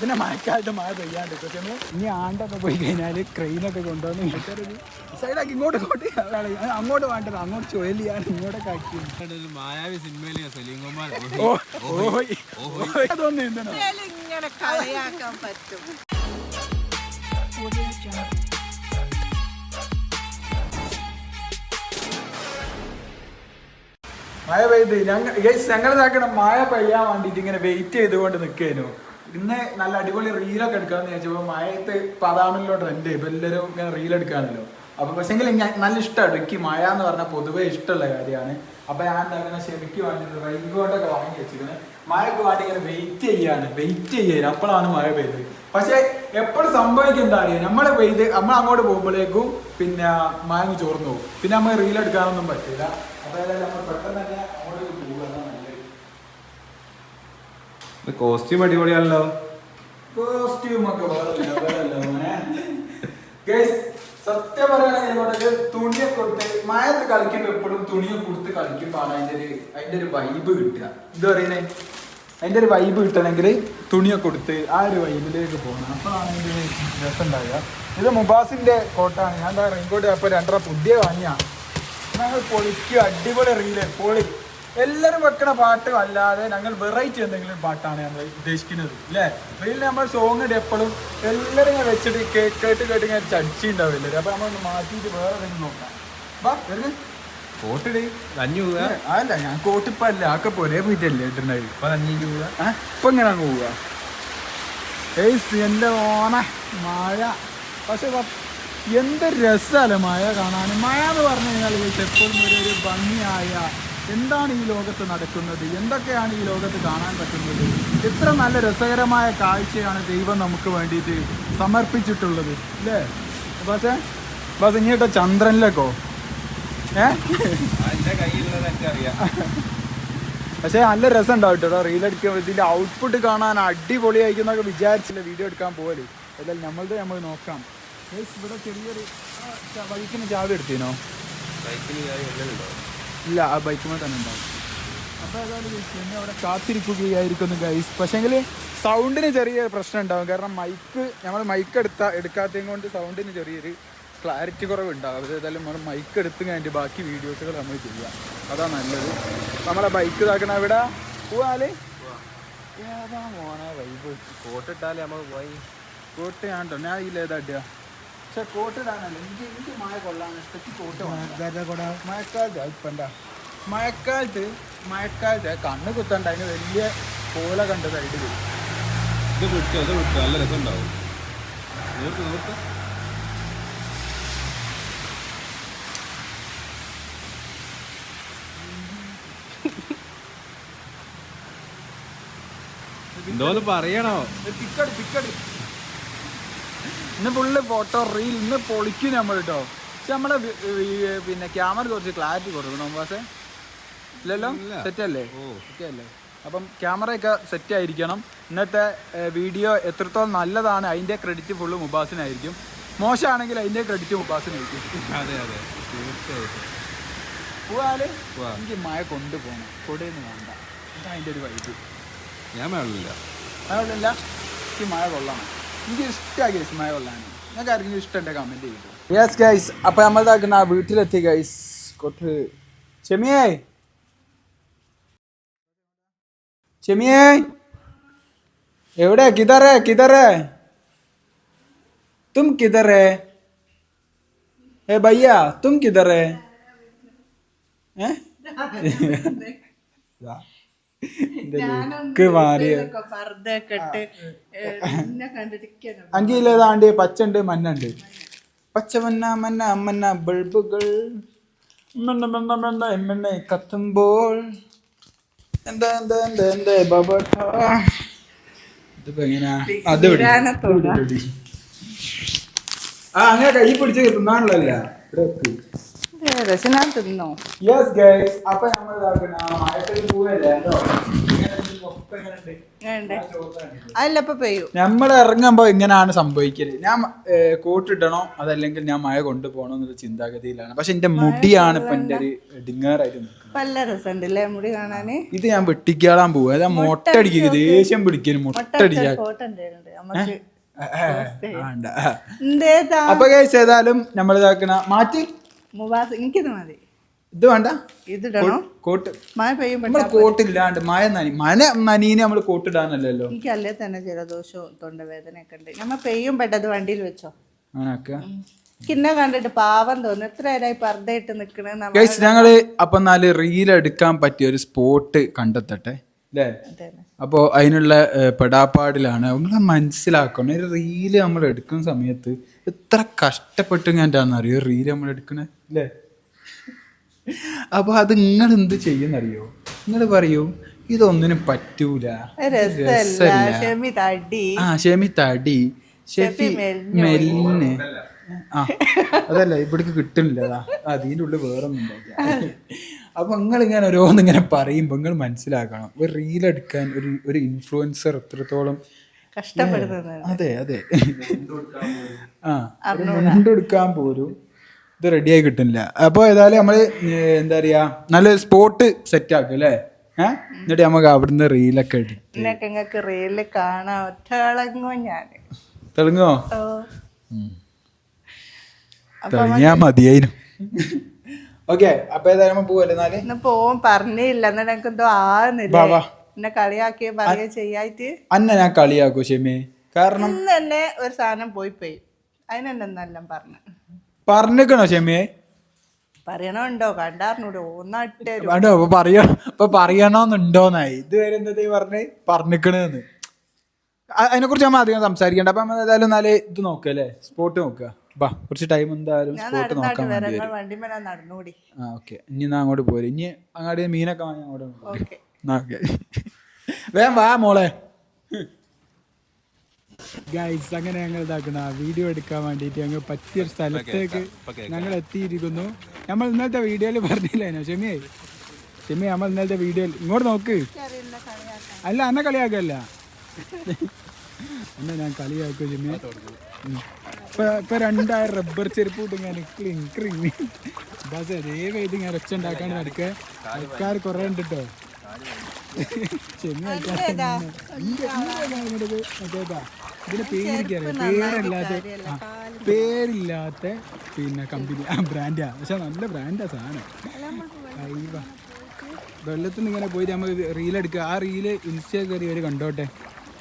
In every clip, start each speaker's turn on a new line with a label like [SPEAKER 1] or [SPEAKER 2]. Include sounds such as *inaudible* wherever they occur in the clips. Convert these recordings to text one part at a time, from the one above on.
[SPEAKER 1] പിന്നെ മഴക്കാലത്ത് മഴ പെയ്യാണ്ട് പക്ഷേ ഇനി ആണ്ടൊക്കെ പോയി കഴിഞ്ഞാൽ ക്രെയിനൊക്കെ കൊണ്ടുവന്ന് സൈഡാക്കി ഇങ്ങോട്ട് ഇങ്ങോട്ട്. അങ്ങോട്ട് വേണ്ടത്. അങ്ങോട്ട് ചെയ്യാൻ ഇങ്ങോട്ടൊക്കെ ആക്കി
[SPEAKER 2] മായാവി സിനിമയിലെ സലീം കുമാർ
[SPEAKER 1] ഓ ഓയ് ഓയ് അതൊന്നും എന്താണ്
[SPEAKER 3] ഇങ്ങനെ കളിയാക്കാൻ പറ്റും.
[SPEAKER 1] മഴ പെയ്ത് ഞങ്ങൾ ഞങ്ങൾ ഇതാക്കണം മഴ പെയ്യാൻ വേണ്ടിയിട്ട് ഇങ്ങനെ വെയിറ്റ് ചെയ്തുകൊണ്ട് നിൽക്കേനു ഇന്ന് നല്ല അടിപൊളി റീലൊക്കെ എടുക്കാന്ന് ചോദിച്ചപ്പോൾ മഴയത്ത് പതാണല്ലോ ട്രെൻഡ് ഇപ്പം ഇങ്ങനെ റീൽ എടുക്കാണല്ലോ. അപ്പം പക്ഷെങ്കിൽ ഞാൻ നല്ല ഇഷ്ടമാണ് എനിക്ക് മഴ എന്ന് പറഞ്ഞാൽ പൊതുവേ ഇഷ്ടമുള്ള കാര്യമാണ്. അപ്പം ഞാൻ എന്താ ശരിക്ക് വേണ്ടിയിട്ട് റെയിൻകോട്ടൊക്കെ വാങ്ങി വെച്ചിരിക്കുന്നത് മഴയ്ക്ക് വേണ്ടി ഇങ്ങനെ വെയിറ്റ് ചെയ്യാണ് വെയിറ്റ് ചെയ്യാൻ അപ്പോഴാണ് മഴ പെയ്തത്. പക്ഷേ എപ്പോഴും സംഭവിക്കും എന്താ അറിയാം? നമ്മൾ പെയ്ത് നമ്മൾ അങ്ങോട്ട് പോകുമ്പോഴേക്കും പിന്നെ മഴ ചോർന്നു പോകും. പിന്നെ നമ്മൾ റീൽ എടുക്കാനൊന്നും പറ്റില്ല അതായത് നമ്മൾ പെട്ടെന്ന് തന്നെ അങ്ങോട്ട് പോകുക നല്ലത്
[SPEAKER 2] കോസ്റ്റ്യൂം അടിപൊളിയാണല്ലോ.
[SPEAKER 1] കോസ്റ്റ്യൂം ഒക്കെ സത്യം പറയുകയാണെങ്കിൽ തുണിയെ കൊടുത്ത് മഴത്ത് കളിക്കുമ്പോൾ എപ്പോഴും തുണിയൊക്കെ കൊടുത്ത് കളിക്കുമ്പോഴാണ് അതിന്റെ ഒരു അതിന്റെ ഒരു വൈബ് കിട്ടുക. ഇത് പറയുന്നേ അതിന്റെ ഒരു വൈബ് കിട്ടണമെങ്കിൽ തുണിയൊക്കെ കൊടുത്ത് ആ ഒരു വൈബിലേക്ക് പോകണം. അപ്പോഴാണ് അതിന്റെ രസം ഉണ്ടാവുക. ഇത് മുബാസിന്റെ കോട്ടാണ് ഞാൻ റെയിൻകോട്ട് അപ്പോൾ രണ്ടര പുതിയ വാങ്ങിയ. ഞങ്ങൾ പൊളിക്കുക അടിപൊളി റീൽ പൊളി. എല്ലാവരും വെക്കണ പാട്ട് അല്ലാതെ ഞങ്ങൾ വെറൈറ്റി എന്തെങ്കിലും പാട്ടാണ് നമ്മൾ ഉദ്ദേശിക്കുന്നത് അല്ലേ റീലിൽ നമ്മൾ സോങ് ഇട്ട് എപ്പോഴും. എല്ലാവരും ഇങ്ങനെ വെച്ചിട്ട് കേട്ട് കേട്ട് ഇങ്ങനെ ചടിച്ചുണ്ടാവില്ല? അപ്പൊ നമ്മൾ മാറ്റിയിട്ട് വേറെ എന്തെങ്കിലും നോക്കാം. വാ വരുന്നേ.
[SPEAKER 2] കോട്ടിട് അഞ്ഞു രൂപ
[SPEAKER 1] അതല്ല ഞാൻ കോട്ടിപ്പല്ല ആക്കെ ഒരേ പോയിട്ടല്ലേ ഇട്ടുണ്ടായി
[SPEAKER 2] ഇപ്പൊ അഞ്ഞൂറ് രൂപ
[SPEAKER 1] ഇപ്പൊ ഇങ്ങനെ അങ്ങ് പോവുക. ഏയ് എന്റെ ഓണ മഴ പക്ഷെ എന്ത് രസമല്ലേ മഴ കാണാൻ? മഴ എന്ന് പറഞ്ഞു കഴിഞ്ഞാൽ എപ്പോഴും ഒരു ഭംഗിയായ എന്താണ് ഈ ലോകത്ത് നടക്കുന്നത്? എന്തൊക്കെയാണ് ഈ ലോകത്ത് കാണാൻ പറ്റുന്നത്? എത്ര നല്ല രസകരമായ കാഴ്ചയാണ് ദൈവം നമുക്ക് വേണ്ടിയിട്ട് സമർപ്പിച്ചിട്ടുള്ളത്. അല്ലേ പക്ഷേ ബസ് ഇനിയിട്ടോ ചന്ദ്രനിലേക്കോ? ഏ? പക്ഷേ നല്ല രസം ഉണ്ടാവും കേട്ടോ റീൽ എടുക്കുമ്പോൾ ഇതിന്റെ ഔട്ട്പുട്ട് കാണാൻ അടിപൊളിയായിരിക്കും എന്നൊക്കെ വിചാരിച്ചില്ല വീഡിയോ എടുക്കാൻ പോകൽ അതായത് നമ്മളത് നമ്മൾ നോക്കാം. ഇവിടെ ചെറിയൊരു ബൈക്കിന് ചാവി എടുത്തിനോ
[SPEAKER 2] ബൈക്കിന് വെള്ളമുണ്ടോ
[SPEAKER 1] ഇല്ല ആ ബൈക്കുമ്പോൾ തന്നെ ഉണ്ടാവും. അപ്പോൾ ഏതായാലും എന്നെ അവിടെ കാത്തിരിക്കുകയായിരിക്കുന്നു ഗൈസ് പക്ഷേങ്കിൽ സൗണ്ടിന് ചെറിയ പ്രശ്നം ഉണ്ടാവും. കാരണം മൈക്ക് നമ്മൾ മൈക്ക് എടുത്ത എടുക്കാത്തതും കൊണ്ട് സൗണ്ടിന് ചെറിയൊരു ക്ലാരിറ്റി കുറവ് ഉണ്ടാവും അത് ഏതായാലും നമ്മൾ മൈക്ക് എടുത്ത് കഴിഞ്ഞിട്ട് ബാക്കി വീഡിയോസുകൾ നമ്മൾ ചെയ്യാം. അതാ നല്ലത്. നമ്മളെ ബൈക്ക് ഇതാക്കണ ഇവിടെ പോവാൽ? ഏതാ മോനെ വൈബ്
[SPEAKER 2] കോട്ടിട്ടാലേ നമ്മൾ പോയി.
[SPEAKER 1] കോട്ട് ഞാൻ ഞാൻ ഇല്ല ഏതാ പക്ഷെ കോട്ടിടാനല്ല എനിക്ക് എനിക്ക് മഴ കൊള്ളാണ് ഇഷ്ടത്തിൽ കോട്ട്. മഴക്കാലത്ത് ഇപ്പം എന്താ മഴക്കാലത്ത് മഴക്കാലത്ത് കണ്ണ് കുത്തണ്ട അതിന് വലിയ കോല കണ്ട സൈഡിൽ
[SPEAKER 2] ഇത് അത് നല്ല രസം ഉണ്ടാവും നിർത്ത് നിർത്ത് എന്തോന്ന് പറയണോ?
[SPEAKER 1] പിക്കട് പിക്കട്. ഇന്ന് ഫുള്ള് ഫോട്ടോ റീൽ ഇന്ന് പൊളിക്കും നമ്മൾ കേട്ടോ പക്ഷെ നമ്മളെ പിന്നെ ക്യാമറ കുറച്ച് ക്ലാരിറ്റി കൊടുക്കണം പക്ഷേ ഇല്ലല്ലോ?
[SPEAKER 2] സെറ്റല്ലേ?
[SPEAKER 1] സെറ്റ് അല്ലേ അപ്പം ക്യാമറയൊക്കെ സെറ്റ് ആയിരിക്കണം. ഇന്നത്തെ വീഡിയോ എത്രത്തോളം നല്ലതാണ് അതിന്റെ ക്രെഡിറ്റ് ഫുള്ള് മുബാസിനായിരിക്കും. മോശമാണെങ്കിൽ അതിന്റെ ക്രെഡിറ്റ് മുബാസിനായിരിക്കും.
[SPEAKER 2] അതെ അതെ. തീർച്ചയായിട്ടും.
[SPEAKER 1] പോവാൽ
[SPEAKER 2] പോവാ.
[SPEAKER 1] എനിക്ക് മഴ കൊണ്ടുപോകണം. കൊടയൊന്നും വേണ്ട. അതിന്റെ ഒരു വൈബ്
[SPEAKER 2] ഞാൻ മഴ
[SPEAKER 1] ഇല്ല എനിക്ക് മഴ കൊള്ളണം. എനിക്ക് ഇഷ്ടമാണ് ഗൈസ് മഴ കൊള്ളാൻ നിങ്ങൾക്ക് ആർക്കെങ്കിലും ഇഷ്ടമുണ്ട് കമന്റ് ചെയ്തു യെസ് ഗൈസ് അപ്പോൾ നമ്മളിതാക്കുന്ന ആ വീട്ടിലെത്തി ഗൈസ് കൊട്ട് ചെമിയേ ചെമിയേ എവിടെ? കിതറേ കിതറേ? തും കിതറേ? ഏ ഭയ്യ തും കിതറേ? ഏ? *laughs* ലുക്ക് മാറിയ
[SPEAKER 3] പർദ്ദയൊക്കെ ഇട്ട് എന്നെ കണ്ടിരിക്കണം
[SPEAKER 1] അങ്കിലേതാണ്ട് പച്ച ഉണ്ട് മഞ്ഞ ഉണ്ട് പച്ച മഞ്ഞ മഞ്ഞ അമ്മന്ന ബൾബുകൾ. മണ്ണ മണ്ണ മണ്ണ എമ്മണ്ണ കത്തുമ്പോൾ. എന്താ എന്താ എന്താ എന്താ ബബ ഇതിപ്പോ എങ്ങനെയാ അത് ആ അങ്ങനെ കൈ പിടിച്ച് തിന്നാണല്ലോ
[SPEAKER 3] രചന തിന്നോ
[SPEAKER 1] യെസ് ഗൈസ് അപ്പൊ നമ്മൾ
[SPEAKER 3] ഇപ്പൊ പെയ്യൂ.
[SPEAKER 1] നമ്മൾ ഇറങ്ങുമ്പോ ഇങ്ങനെയാണ് സംഭവിക്കൽ. ഞാൻ കോട്ടിടണോ? അതല്ലെങ്കിൽ ഞാൻ മഴ കൊണ്ടുപോകണോ എന്നുള്ള ചിന്താഗതിയിലാണ്. പക്ഷെ എന്റെ മുടിയാണ് ഇപ്പൊ എന്റെ ഒരു ഡിങ്ങറായിട്ട് പല
[SPEAKER 3] ഇപ്പൊ നല്ല രസമുണ്ട് മുടി കാണാന്?
[SPEAKER 1] ഇത് ഞാൻ വെട്ടിക്കാളാൻ പോവാ. അതാ മൊട്ടടിക്കുക ദേഷ്യം പിടിക്കൽ.
[SPEAKER 3] എന്തേതാ?
[SPEAKER 1] അപ്പൊ കേസ് ഏതായാലും നമ്മൾ ഇതാക്കണ മാറ്റി.
[SPEAKER 3] മുബാസ് എനിക്കിത് മതി.
[SPEAKER 1] ഇത് വേണ്ട.
[SPEAKER 3] ഇതിടണോ
[SPEAKER 1] കോട്ട്
[SPEAKER 3] മഴ പെയ്യുമ്പോ
[SPEAKER 1] കോട്ട് കോട്ടില്ലാണ്ട് മഴ നനി മഴ നനീനെ നമ്മൾ കോട്ടിടാനല്ലല്ലോ.
[SPEAKER 3] എനിക്ക് അല്ലേ തന്നെ ജലദോഷവും തൊണ്ടവേദനയൊക്കെ ഉണ്ട്. നമ്മ പെയ്യുമ്പോട്ടത് വണ്ടിയിൽ വെച്ചോ.
[SPEAKER 1] അങ്ങനൊക്കെ
[SPEAKER 3] കിന്നെ കണ്ടിട്ട് പാവം തോന്നുന്നു. എത്ര നേരമായി പർദ്ദ ഇട്ട് നിക്കണെന്ന്
[SPEAKER 1] ഞങ്ങൾ അപ്പൊ നാല് റീൽ എടുക്കാൻ പറ്റിയ ഒരു സ്പോട്ട് കണ്ടെത്തട്ടെ അല്ലേ അപ്പോൾ അതിനുള്ള പെടാപ്പാടിലാണ്. നമ്മളെ മനസ്സിലാക്കണം. ഒരു റീൽ നമ്മൾ എടുക്കുന്ന സമയത്ത് എത്ര കഷ്ടപ്പെട്ട് ഞാൻ അറിയോ റീൽ നമ്മൾ എടുക്കണേ? അല്ലേ അപ്പൊ അത് നിങ്ങൾ എന്ത് ചെയ്യുന്നറിയോ? നിങ്ങൾ പറയൂ ഇതൊന്നിനും പറ്റൂല. ഇത് രസല്ല.
[SPEAKER 3] ഷെമി
[SPEAKER 1] ആ ഷെമി തടി. ഷെഫി മെല്ലിന് ആ അതല്ല ഇവിടേക്ക് കിട്ടുന്നില്ല. അതാ അതിന്റെ ഉള്ളിൽ വേറൊന്നും ഉണ്ടാക്കിയ അപ്പൊ നിങ്ങൾ ഇങ്ങനെ ഓരോന്ന് ഇങ്ങനെ പറയുമ്പോൾ നിങ്ങൾ മനസ്സിലാക്കണം. ഒരു റീൽ എടുക്കാൻ ഒരു ഒരു ഇൻഫ്ലുവൻസർ എത്രത്തോളം
[SPEAKER 3] കഷ്ടപ്പെടുന്നത്.
[SPEAKER 1] അതെ അതെ. ആ മുണ്ടെടുക്കാൻ പോലും ഇത് റെഡിയായി കിട്ടുന്നില്ല. അപ്പോൾ ഏതായാലും നമ്മൾ എന്താ പറയാ നല്ല സ്പോട്ട് സെറ്റ് ആക്കും അല്ലേ? ഏഹ് എന്നിട്ട് നമുക്ക് അവിടുന്ന് റീലൊക്കെ എടുക്കും
[SPEAKER 3] നിങ്ങൾക്ക് കാണാൻ ഞാൻ
[SPEAKER 1] തെളുങ്ങോ തെളിഞ്ഞാ? മതിയായിരുന്നു ഓക്കെ അപ്പൊ ഏതായാലും നമ്മൾ പോവല്ലേ എന്നാൽ?
[SPEAKER 3] ഇന്ന് പോവാൻ പറഞ്ഞില്ല. എന്നിട്ട് എനിക്ക് എന്തോ ആകുന്നില്ല
[SPEAKER 1] വാ, വാ.
[SPEAKER 3] എന്നെ കളിയാക്കിയ പറയുക ചെയ്യായിട്ട്.
[SPEAKER 1] അന്ന ഞാൻ കളിയാക്കും ഷെമി. കാരണം
[SPEAKER 3] ഇന്ന് തന്നെ ഒരു സാധനം പോയി പോയി. അതിനെന്നെല്ലാം പറഞ്ഞു.
[SPEAKER 1] പറഞ്ഞിക്കണോ ഷെമിയെ?
[SPEAKER 3] പറയണുണ്ടോ? കണ്ടാറിനൂടെ ഓന്നാട്ട്
[SPEAKER 1] വേണ്ടോ അപ്പൊ പറയ ഇപ്പൊ ഇതുവരെ എന്താ പറഞ്ഞ്? പറഞ്ഞിക്കണെന്ന്. അതിനെ കുറിച്ച് നമ്മൾ അധികം സംസാരിക്കണ്ട. അപ്പൊ നമ്മൾ ഏതായാലും നാല് ഇത് നോക്കുക അല്ലേ? സ്പോട്ട് നോക്കുക ബാ കുറച്ച് ടൈം എന്തായാലും
[SPEAKER 3] ഞാൻ
[SPEAKER 1] സ്പോട്ട് നോക്കാൻ വേണ്ടി വരും ആ ഓക്കെ. ഇനി എന്നാ അങ്ങോട്ട് പോരെ. ഇനി അങ്ങോട്ട് മീനൊക്കെ വാങ്ങി അങ്ങോട്ട് വേം
[SPEAKER 3] ഓക്കെ.
[SPEAKER 1] വേഗം വാ മോളെ. ഗൈസ് അങ്ങനെ ഞങ്ങൾ ഇതാക്കണ. വീഡിയോ എടുക്കാൻ വേണ്ടിയിട്ട് ഞങ്ങൾ പറ്റിയ ഒരു സ്ഥലത്തേക്ക് ഞങ്ങൾ എത്തിയിരിക്കുന്നു. നമ്മൾ ഇന്നത്തെ വീഡിയോയിൽ പറഞ്ഞില്ലേനോ ഷെമിയെ? ഷെമി നമ്മൾ ഇന്നത്തെ വീഡിയോയിൽ ഇങ്ങോട്ട് നോക്ക്. അല്ല എന്നെ കളിയാക്കല്ല. എന്നെ ഞാൻ കളിയാക്കും ചെമ്മിയെ ഇപ്പൊ ഇപ്പൊ രണ്ടായിരം റബ്ബർ ചെരുപ്പ് ഇട്ട് ഞാൻ ക്ലിങ് ക്ലിങ് ബസ് അതേ വേദി ഞാൻ ഒച്ച ഉണ്ടാക്കാൻ നടക്കുക. ആൾക്കാർ കുറെ ഉണ്ട് കേട്ടോ ആൾക്കാർ ഇതിന് പേരിക്കാറില്ല പേരില്ലാത്ത പേരില്ലാത്ത പിന്നെ കമ്പനി. ആ ബ്രാൻഡാ പക്ഷെ നല്ല ബ്രാൻഡാ സാധനം. വെള്ളത്തിൽ നിന്ന് ഇങ്ങനെ പോയിട്ട് നമ്മൾ റീൽ എടുക്കുക. ആ റീൽ ഇൻസ്റ്റ കയറി അവർ കണ്ടോട്ടെ?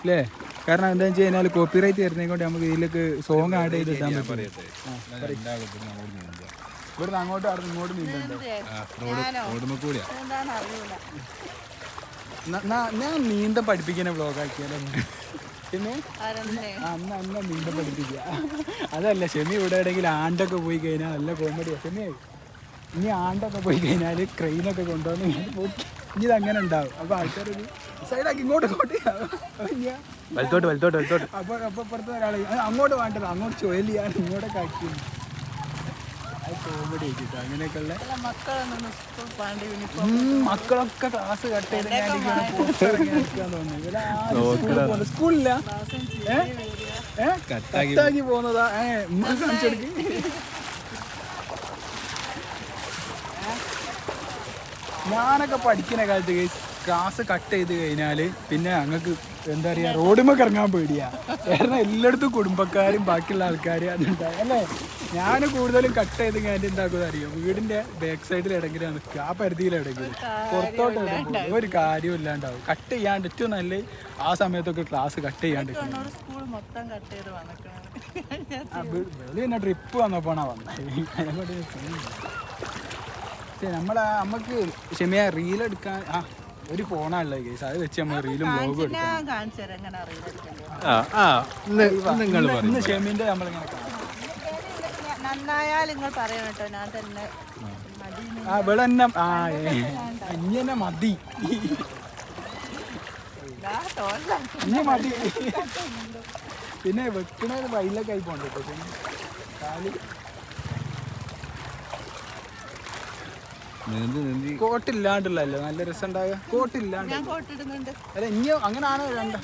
[SPEAKER 1] അല്ലേ കാരണം എന്താ വെച്ച് കഴിഞ്ഞാൽ കോപ്പി റൈറ്റ് വരുന്നേ കൊണ്ട് നമുക്ക് ഇതിലേക്ക് സോങ് ആഡ് ചെയ്ത് ഇടാൻ പറ്റും. ഇവിടുന്ന് അങ്ങോട്ടും അവിടെ ഇങ്ങോട്ടും നീന്തണ്ടോ ഞാൻ നീന്തം പഠിപ്പിക്കുന്ന വ്ളോഗാക്കിയാലോ പിന്നെ? അന്ന് അന്ന നീന്തം പഠിപ്പിക്കുക. അതല്ല ഷെമി ഇവിടെ എവിടെയെങ്കിലും ആണ്ടൊക്കെ പോയി കഴിഞ്ഞാൽ നല്ല കോമഡിയാണ് ഷെമി ഇനി ആണ്ടൊക്കെ പോയി കഴിഞ്ഞാൽ ക്രെയിനൊക്കെ കൊണ്ടുവന്ന് ഇനി ഇത് അങ്ങനെ ഉണ്ടാവും. അപ്പൊ ആൾക്കാർ സൈഡാക്കി ഇങ്ങോട്ട് ഇങ്ങോട്ട്
[SPEAKER 2] വലത്തോട്ട് വലത്തോട്ട് വലത്തോട്ട്.
[SPEAKER 1] അപ്പോൾ അപ്പോൾ ഇപ്പുറത്തെ ഒരാൾ അങ്ങോട്ട് വേണ്ടത് അങ്ങോട്ട് ചൊല്ലിയാണ് ഇങ്ങോട്ടൊക്കെ ആക്കി. അത് കോമഡി അങ്ങനെയൊക്കെയുള്ള? മക്കളൊക്കെ ക്ലാസ് കട്ട് ചെയ്ത്. സ്കൂളില്ല? കട്ടാക്കി പോകുന്നതാ? ഏ കാണിച്ചെടുക്ക്. ഞാനൊക്കെ പഠിക്കുന്ന കാലത്ത് ഗൈസ് ക്ലാസ് കട്ട് ചെയ്ത് കഴിഞ്ഞാൽ പിന്നെ അങ്ങക്ക് എന്താ പറയുക റോഡുമൊക്കെ ഇറങ്ങാൻ പേടിയാ. കാരണം എല്ലായിടത്തും കുടുംബക്കാരും ബാക്കിയുള്ള ആൾക്കാരും അതുണ്ടാവും. അല്ലേ? ഞാൻ കൂടുതലും കട്ട് ചെയ്ത് കഴിഞ്ഞാൽ എന്താക്കുന്നത് അറിയാം? വീടിന്റെ ബാക്ക് സൈഡിൽ എവിടെങ്കിലും നിൽക്കുക. ആ പരിധിയിൽ എവിടെങ്കിലും. പുറത്തോട്ട് ഒരു കാര്യവും ഇല്ലാണ്ടാവും. കട്ട് ചെയ്യാണ്ട് ഏറ്റവും നല്ല ആ സമയത്തൊക്കെ ക്ലാസ് കട്ട് ചെയ്യാണ്ട് വെളി തന്നെ ട്രിപ്പ് വന്നപ്പോണാ വന്നത്. നമ്മളാ നമ്മളെ നമുക്ക് ക്ഷമയാ റീൽ എടുക്കാൻ ആ ഒരു ഫോണാണല്ലോ കേസ് അത് വെച്ച് നമ്മൾ റീലും ബ്ലോഗും എടുക്കാം
[SPEAKER 2] ആ ആ ഇന്ന് നിങ്ങൾ
[SPEAKER 1] ഇന്ന് ഇന്ന് ഷെമിന്റെ നമ്മളിങ്ങനെ കാണാം.
[SPEAKER 3] നന്നായാൽ നിങ്ങൾ പറയണം കേട്ടോ ഞാൻ തന്നെ
[SPEAKER 1] ആ ഇവിടെ തന്നെ ആ ഏ, ഇനി തന്നെ മതി.
[SPEAKER 3] ഇതാ തോന്നല
[SPEAKER 1] ഇനി മതി. പിന്നെ വെക്കണ വയലൊക്കെ ആയി പോണ്ടേ
[SPEAKER 2] കാൽ.
[SPEAKER 1] കോട്ടില്ലാണ്ടുള്ളല്ലേ നല്ല രസം
[SPEAKER 3] ഞാൻ കോട്ടിടുന്നുണ്ട്.
[SPEAKER 1] അല്ല ഇനി അങ്ങനെയാണ് വേണ്ട?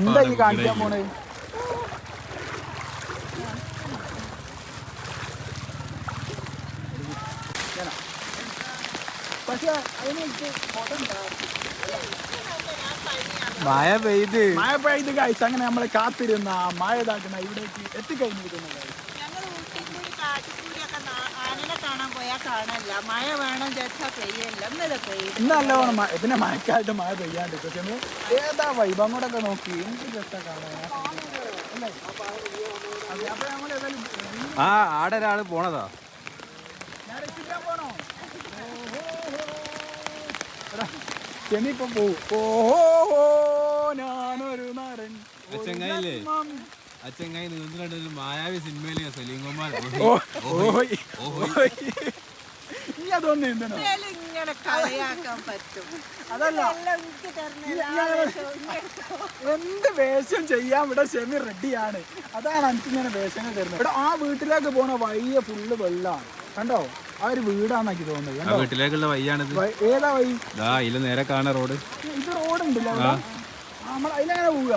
[SPEAKER 1] എന്താ ഈ കാണിക്കാൻ പോണേ? പക്ഷെ അതിനൊക്കെ
[SPEAKER 2] മഴ പെയ്ത്.
[SPEAKER 1] മഴ പെയ്ത് കഴിച്ച് അങ്ങനെ നമ്മളെ കാത്തിരുന്ന ആ മഴ ഇതാക്കുന്ന ഇവിടേക്ക് എത്തിക്കഴിഞ്ഞിരിക്കുന്ന guys.
[SPEAKER 3] ഞങ്ങൾ ഊട്ടിക്കൂടി കാട്ടിക്കൂടിയൊക്കെ നാ- ആനനെ കാണാൻ പോയാൽ കാണാനില്ല മഴ വേണം ചേച്ചാ പെയ്യല്ല. ഇന്നലെ പെയ്യും
[SPEAKER 1] ഇന്ന് നല്ലവണ്ണം മഴ പിന്നെ മഴക്കാലത്ത് മഴ പെയ്യാണ്ട് പക്ഷെ ഏതാ നോക്കി. എന്ത് രസാ കാണാൻ? അതെ, അപ്പൊ നമ്മൾ ഏതായാലും
[SPEAKER 2] ആ ആടെ ഒരാൾ പോണതാ
[SPEAKER 1] ഞാൻ രക്ഷിക്കാൻ പോണോ ചെമ്മി ഇപ്പൊ പോവും ഓഹോ ഞാനൊരു നാരൻ
[SPEAKER 2] ആ ചെങ്ങായില്ലേ ആ ചെങ്ങായി നീന്തിലുണ്ടൊരു മായാവി സിനിമയിലെ സലീം കുമാർ.
[SPEAKER 1] അതൊന്നും
[SPEAKER 3] ഇങ്ങനെ കളിയാക്കാൻ പറ്റും.
[SPEAKER 1] അതല്ല. എന്ത് വേഷം ചെയ്യാൻ ഇവിടെ ഷെമി റെഡിയാണ്. അതാണ് എനിക്ക് ഇങ്ങനെ വേഷങ്ങൾ തരുന്നത്. ഇവിടെ ആ വീട്ടിലേക്ക് പോണ വലിയ ഫുള്ള് വെള്ളാണ്. കണ്ടോ? ആ ഒരു വീടാണെനിക്ക് തോന്നുന്നത്.
[SPEAKER 2] ആ വീട്ടിലേക്കുള്ള
[SPEAKER 1] വഴിയാണിത്. ഏതാ വഴി?
[SPEAKER 2] ദാ ഇല്ല നേരെ കാണാ റോഡ്.
[SPEAKER 1] ഇത് റോഡുണ്ടല്ലോ അവിടെ? നമ്മൾ അതിലെങ്ങനെ പോവുക?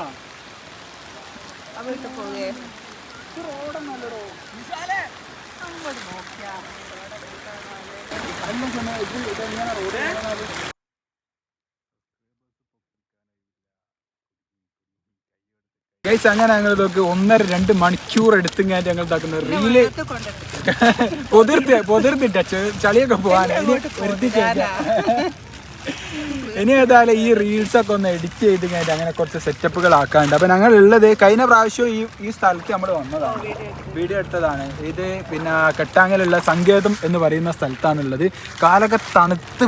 [SPEAKER 3] ആ വീട്ടിൽ പോവേ
[SPEAKER 1] ഇത് റോഡൊന്നല്ലടോ വിശാലേ അങ്ങോട്ട് നോക്കിയാ അല്ല ഷെമി, ഇത് ഇതെങ്ങനെ റോഡ് എങ്ങനെയാണത്? ഗൈസ് അങ്ങനെ ഞങ്ങൾ നോക്കി ഒന്നര രണ്ട് മണിക്കൂർ എടുത്തും ഞാൻ ഞങ്ങൾ
[SPEAKER 3] ഇതാക്കുന്ന റീൽ
[SPEAKER 1] പൊതിർത്തി പൊതിർത്തിട്ട ചളിയൊക്കെ പോവാൻ. ഇനി ഏതായാലും ഈ റീൽസൊക്കെ ഒന്ന് എഡിറ്റ് ചെയ്ത് കഴിഞ്ഞിട്ട് അങ്ങനെ കുറച്ച് സെറ്റപ്പുകൾ ആക്കാണ്ട് അപ്പൊ ഞങ്ങൾ ഉള്ളത് കഴിഞ്ഞ പ്രാവശ്യം ഈ ഈ സ്ഥലത്ത് നമ്മൾ വന്നതാണ്. വീഡിയോ എടുത്തതാണ്. ഇത് പിന്നെ കെട്ടാങ്ങലുള്ള സങ്കേതം എന്ന് പറയുന്ന സ്ഥലത്താണുള്ളത്. കാലൊക്കെ തണുത്ത്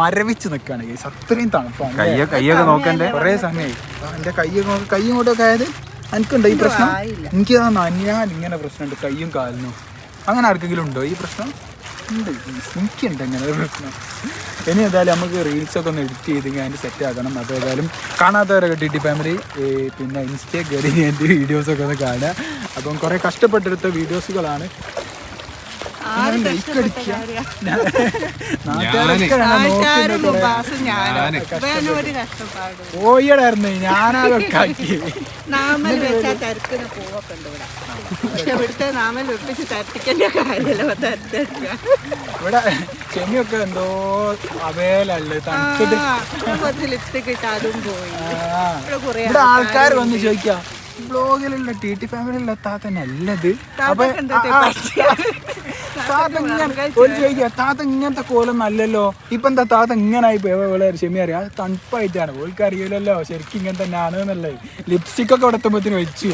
[SPEAKER 1] മരവിച്ച് നിൽക്കുകയാണ് കേസ് അത്രയും തണുപ്പാണ്
[SPEAKER 2] കയ്യ കയ്യൊക്കെ നോക്കണ്ടേ?
[SPEAKER 1] കുറേ സമയമായി എന്റെ കയ്യൊക്കെ കൈ ഇങ്ങോട്ടൊക്കെ ആയത് എനിക്കുണ്ടോ ഈ പ്രശ്നം. എനിക്ക് നനയാൻ ഇങ്ങനെ പ്രശ്നമുണ്ട്. കയ്യും കാലിനും. അങ്ങനെ ആർക്കെങ്കിലും ഉണ്ടോ ഈ പ്രശ്നം? ഉണ്ട്. എനിക്കുണ്ട് ഇങ്ങനെ ഒരു പ്രശ്നം. ഇനി ഏതായാലും നമുക്ക് റീൽസ് ഒക്കെ ഒന്ന് എഡിറ്റ് ചെയ്ത് ഞാൻ സെറ്റ് ആക്കണം. അപ്പോൾ ഏതായാലും കാണാത്തവരൊക്കെ ടി ടി ഫാമിലി പിന്നെ ഇൻസ്റ്റയിൽ കയറി എന്റെ വീഡിയോസൊക്കെ ഒന്ന് കാണുക. അപ്പം കുറേ കഷ്ടപ്പെട്ടെടുത്ത വീഡിയോസുകളാണ് ഓയ്യടായിരുന്നു ഞാനാകെ ആക്കി
[SPEAKER 3] നാമൽ വെച്ചാൽ തരത്തിന് പൂവൊക്കെ ഉണ്ട് ഇവിടെ. പക്ഷെ ഇവിടുത്തെ നാമൽ ഒട്ടിച്ച് തരത്തിക്കേണ്ട കാര്യമല്ല തരത്തില്ല
[SPEAKER 1] ഇവിടെ ചെമ്മിയൊക്കെ എന്തോ അവേലല്ലേ തണുത്തത്.
[SPEAKER 3] കുറച്ച് ലിപ്സ്റ്റിക് ഇട്ട് അതും പോയി. ഇവിടെ
[SPEAKER 1] ആൾക്കാർ വന്ന് ചോദിക്കാം ബ്ലോഗിലുള്ള ടി ടി ഫാമിലിയുള്ള താത്ത നല്ലത് അപ്പൊ താത്ത ഇങ്ങനെ ഒരു ചോദിക്കുക താത്ത ഇങ്ങനത്തെ കോലം അല്ലല്ലോ. ഇപ്പൊ എന്താ താത്ത ഇങ്ങനെ ആയി പോയ ക്ഷമി അറിയാം. അത് തണുപ്പായിട്ടാണ്. ഓൾക്ക് അറിയില്ലല്ലോ ശരിക്കും ഇങ്ങനെ തന്നെയാണ് ആണ് എന്നുള്ളത്. ലിപ്സ്റ്റിക് ഒക്കെ ഇവിടെ എത്തുമ്പോഴത്തേന് വെച്ചു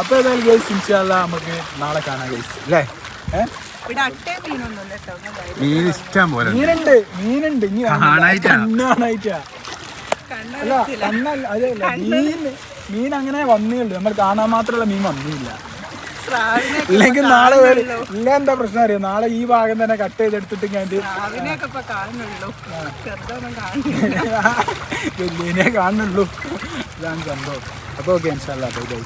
[SPEAKER 1] അപ്പൊ ഏതായാലും ഗേസ് ഇൻഷാല്ല നമുക്ക് നാളെ കാണാം ഗൈസ് അല്ലേ? ഏഹ്
[SPEAKER 2] മീൻ ഇഷ്ടം പോലെ
[SPEAKER 1] മീനുണ്ട്. മീനുണ്ട്. ഇനി അല്ല കണ്ണല്ല അതല്ല മീൻ മീൻ അങ്ങനെ വന്നേയുള്ളൂ നമ്മൾ കാണാൻ മാത്രമുള്ള മീൻ വന്നില്ല ഇല്ലെങ്കിൽ നാളെ ഇല്ല എന്താ പ്രശ്നം അറിയാം? നാളെ ഈ ഭാഗം തന്നെ കട്ട് ചെയ്തെടുത്തിട്ട് ഞാൻ *laughs* വലിയനെ കാണുന്നുള്ളൂ. ഇതാണ് സംഭവം. അപ്പോൾ ഓക്കെ ബൈ